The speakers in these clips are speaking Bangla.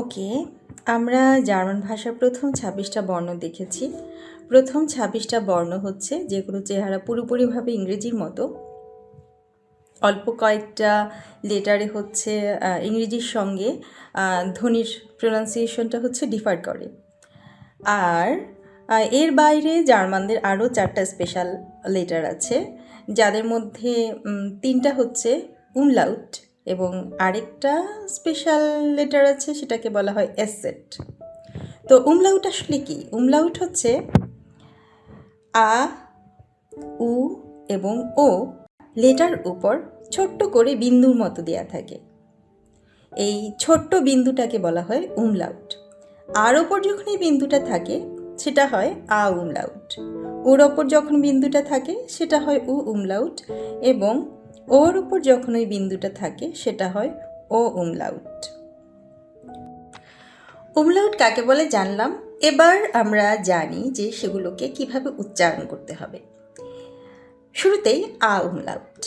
ওকে, আমরা জার্মান ভাষার প্রথম ছাব্বিশটা বর্ণ দেখেছি। প্রথম ছাব্বিশটা বর্ণ হচ্ছে যেগুলো চেহারা পুরোপুরিভাবে ইংরেজির মতো। অল্প কয়েকটা লেটারে হচ্ছে ইংরেজির সঙ্গে ধ্বনির প্রোনাউন্সিয়েশনটা হচ্ছে ডিফার করে। আর এর বাইরে জার্মানদের আরও চারটা স্পেশাল লেটার আছে, যাদের মধ্যে তিনটা হচ্ছে উমলাউট এবং আরেকটা স্পেশাল লেটার আছে, সেটাকে বলা হয় এসেট তো উমলাউট আসলে কি? উমলাউট হচ্ছে আ, উ এবং ও লেটার উপর ছোট্ট করে বিন্দুর মতো দেয়া থাকে। এই ছোট্ট বিন্দুটাকে বলা হয় উমলাউট আর ওপর যখন এই বিন্দুটা থাকে, সেটা হয় আ উমলাউট ওর ওপর যখন বিন্দুটা থাকে, সেটা হয় উ উমলাউট এবং ওর উপর যখন ওই বিন্দুটা থাকে, সেটা হয় ও উমলাউট। উমলাউট কাকে বলে জানলাম? এবার আমরা জানি যে সেগুলোকে কীভাবে উচ্চারণ করতে হবে। শুরুতেই আ উমলাউট।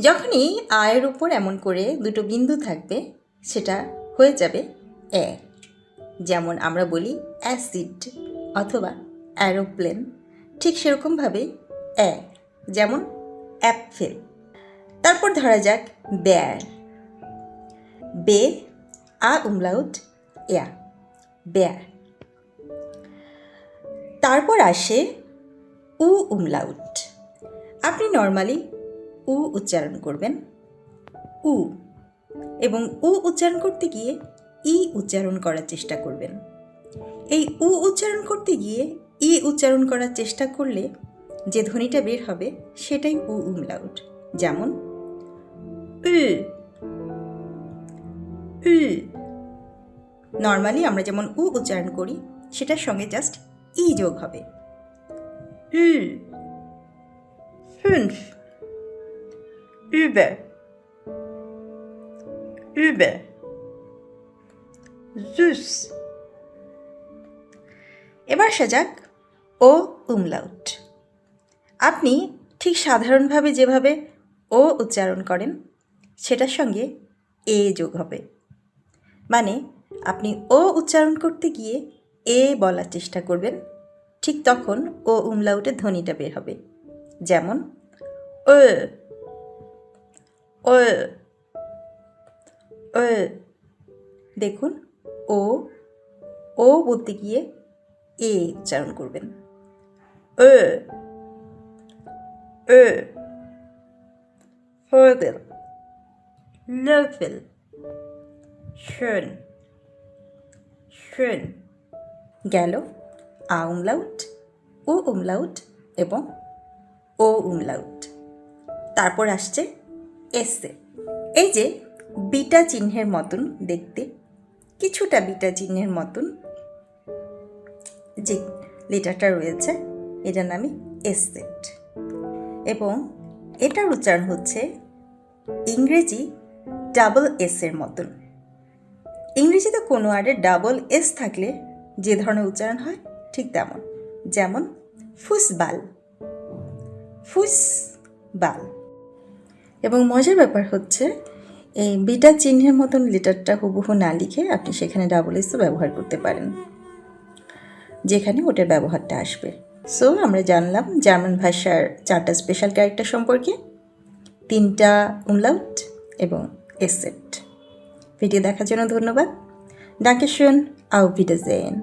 যখনই আয়ের উপর এমন করে দুটো বিন্দু থাকবে, সেটা হয়ে যাবে এ। যেমন আমরা বলি অ্যাসিড অথবা অ্যারোপ্লেন, ঠিক সেরকমভাবে এ। যেমন অ্যাপেল তারপর ধরা যাক বেয়ার বে, আ উমলাউট এয়া বেয়ার তারপর আসে উ উমলাউট আপনি নর্মালি উ উচ্চারণ করবেন। উ এবং উ উচ্চারণ করতে গিয়ে ই উচ্চারণ করার চেষ্টা করবেন। এই উ উচ্চারণ করতে গিয়ে ই উচ্চারণ করার চেষ্টা করলে যে ধ্বনিটা বের হবে সেটাই উ উমলাউট যেমন উ উ নর্মালি আমরা যেমন উ উচ্চারণ করি সেটার সঙ্গে জাস্ট ই যোগ হবে। উ fünf, über, über, süß. এবার আসা যাক ও উমলাউট আপনি ঠিক সাধারণভাবে যেভাবে ও উচ্চারণ করেন সেটার সঙ্গে এ যোগ হবে মানে আপনি ও উচ্চারণ করতে গিয়ে এ বলার চেষ্টা করবেন ঠিক তখন ও উমলাউটের ধ্বনিটা বের হবে যেমন ও ও ও দেখুন ও ও বলতে গিয়ে এ উচ্চারণ করবেন ও ও Vogel Löffel schön schön গেল আ উমলাউট ও উমলাউট এবং ও উমলাউট তারপর আসছে এসে এই যে বিটা চিহ্নের মতন দেখতে, কিছুটা বিটা চিহ্নের মতন যে লেটারটা রয়েছে, এটার নামই এসেট এবং এটার উচ্চারণ হচ্ছে ইংরেজি ডাবল এস এর মতন। ইংরেজিতে কোনো আরে ডাবল এস থাকলে যে ধরনের উচ্চারণ হয় ঠিক তেমন, যেমন ফুসবাল। ফুসবাল। এবং মজার ব্যাপার হচ্ছে, এই বিটা চিহ্নের মতন লেটারটা হুবহু না লিখে আপনি সেখানে ডাবল এসও ব্যবহার করতে পারেন, যেখানে ওটার ব্যবহারটা আসবে। সো আমরা জানলাম জার্মান ভাষার চারটা স্পেশাল ক্যারেক্টার সম্পর্কে। তিনটা উমলাউট এবং এসেট। ভিডিও দেখার জন্য ধন্যবাদ। ডাকে শুন আউ ভিডে জেন।